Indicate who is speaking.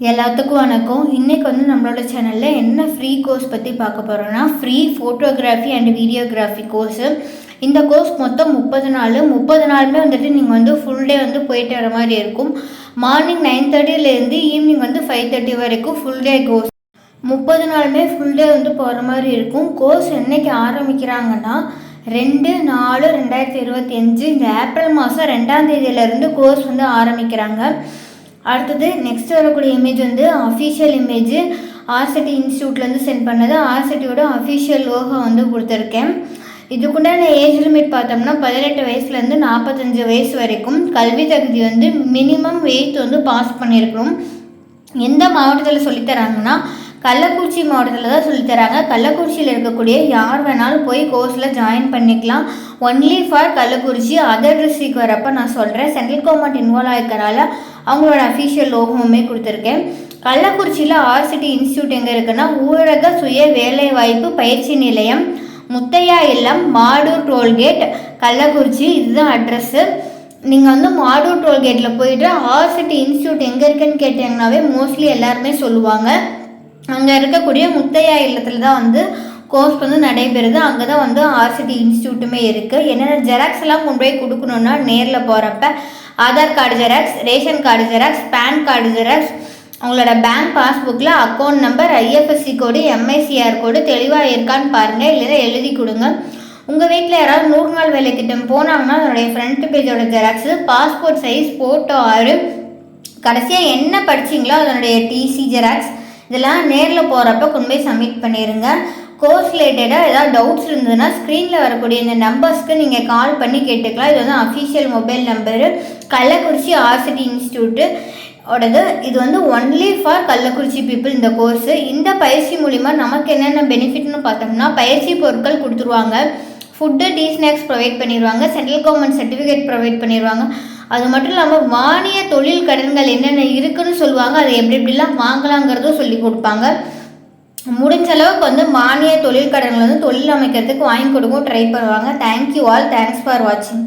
Speaker 1: எல்லாத்துக்கும் வணக்கம். இன்றைக்கி வந்து நம்மளோட சேனலில் என்ன ஃப்ரீ கோர்ஸ் பற்றி பார்க்க போகிறோன்னா free photography and videography course இந்த கோர்ஸ் மொத்தம் முப்பது நாள். முப்பது நாளுமே வந்துட்டு நீங்கள் வந்து ஃபுல் டே வந்து போயிட்டு வர மாதிரி இருக்கும். மார்னிங் நைன் தேர்ட்டிலேருந்து ஈவினிங் வந்து ஃபைவ் தேர்ட்டி வரைக்கும் ஃபுல் டே கோர்ஸ் முப்பது நாளுமே ஃபுல் டே வந்து போகிற மாதிரி இருக்கும். கோர்ஸ் என்னைக்கு ஆரம்பிக்கிறாங்கன்னா ரெண்டு நாலு ரெண்டாயிரத்தி இருபத்தி அஞ்சு. இந்த ஏப்ரல் மாதம் ரெண்டாம் தேதியிலேருந்து கோர்ஸ் வந்து ஆரம்பிக்கிறாங்க. அடுத்தது நெக்ஸ்ட் வரக்கூடிய இமேஜ் வந்து அஃபிஷியல் இமேஜ் ஆர்சிட்டி இன்ஸ்டியூட்லேருந்து சென்ட் பண்ணது. ஆர்சிட்டியோட அஃபிஷியல் லோகோ வந்து கொடுத்துருக்கேன். இதுக்குண்டான ஏஜ் லிமிட் பார்த்தோம்னா பதினெட்டு வயசுலேருந்து நாற்பத்தஞ்சு வயசு வரைக்கும் கல்வி தகுதி வந்து மினிமம் வெயித் வந்து பாஸ் பண்ணியிருக்கணும் எந்த மாவட்டத்தில் சொல்லித்தராங்கன்னா கள்ளக்குறிச்சி மாவட்டத்தில் தான் சொல்லித்தராங்க கள்ளக்குறிச்சியில் இருக்கக்கூடிய யார் வேணாலும் போய் கோர்ஸில் ஜாயின் பண்ணிக்கலாம். Only for Kallakurichi. Other district வரப்போ நான் சொல்கிறேன் சென்ட்ரல் கவர்மெண்ட் இன்வால்வ் ஆகிக்கிறனால அவங்களோட அஃபிஷியல் லோகமுமே கொடுத்துருக்கேன். கள்ளக்குறிச்சியில் ஆர்சிட்டி இன்ஸ்டியூட் எங்கே இருக்குன்னா ஊரக சுய வேலைவாய்ப்பு பயிற்சி நிலையம் முத்தையா இல்லம் மாடூர் டோல்கேட் கள்ளக்குறிச்சி. இதுதான் அட்ரஸ்ஸு நீங்கள் வந்து மாடூர் டோல்கேட்டில் போயிட்டு ஆர்சிட்டி இன்ஸ்டியூட் எங்கே இருக்குன்னு கேட்டிங்கனாவே மோஸ்ட்லி எல்லாருமே சொல்லுவாங்க. அங்கே இருக்கக்கூடிய முத்தையா இல்லத்தில் தான் வந்து கோர்ஸ் வந்து நடைபெறுது. அங்கே தான் வந்து ஆர்சிடி இன்ஸ்டியூட்டுமே இருக்குது என்னென்ன ஜெராக்ஸ் எல்லாம் கொண்டு போய் கொடுக்கணுன்னா நேரில் போகிறப்ப Aadhaar card xerox ration card xerox PAN card xerox உங்களோட bank பாஸ்புக்கில் account number IFSC code MICR code தெளிவாக இருக்கான்னு பாருங்கள் இல்லைன்னா எழுதி கொடுங்க. உங்கள் வீட்டில் யாராவது நூறு நாள் வேலை திட்டம் போனாங்கன்னா அதனுடைய ஃப்ரண்ட் பேஜோட ஜெராக்ஸு பாஸ்போர்ட் சைஸ் ஃபோட்டோ ஆறு. கடைசியாக என்ன படிச்சிங்களோ அதனுடைய டிசி ஜெராக்ஸ் இதெல்லாம் நேரில் போகிறப்ப கொண்டு போய் சப்மிட் பண்ணிடுங்க கோர்ஸ் ரிலேட்டடாக ஏதாவது டவுட்ஸ் இருந்ததுன்னா ஸ்க்ரீனில் வரக்கூடிய இந்த நம்பர்ஸ்க்கு நீங்கள் கால் பண்ணி கேட்டுக்கலாம். இது வந்து official mobile number Kallakurichi RSETI institute ஓடது. இது வந்து ஒன்லி ஃபார் கள்ளக்குறிச்சி பீப்புள் இந்த கோர்ஸு இந்த பயிற்சி மூலிமா நமக்கு என்னென்ன பெனிஃபிட்னு பார்த்தோம்னா பயிற்சி பொருட்கள் கொடுத்துருவாங்க. ஃபுட்டு டீ ஸ்நாக்ஸ் ப்ரொவைட் பண்ணிடுவாங்க சென்ட்ரல் கவர்மெண்ட் சர்டிஃபிகேட் ப்ரொவைட் பண்ணிடுவாங்க அது மட்டும் இல்லாமல் மானிய தொழில் கடன்கள் என்னென்ன இருக்குன்னு சொல்லுவாங்க. அதை எப்படி எப்படிலாம் வாங்கலாங்கிறதும் சொல்லி கொடுப்பாங்க. முடிஞ்ச அளவுக்கு வந்து மானிய தொழில் கடன்கள் வந்து தொழில் அமைக்கிறதுக்கு வாங்கி கொடுக்கவும் ட்ரை பண்ணுவாங்க. தேங்க்யூ ஆல் தேங்க்ஸ் ஃபார் வாட்சிங்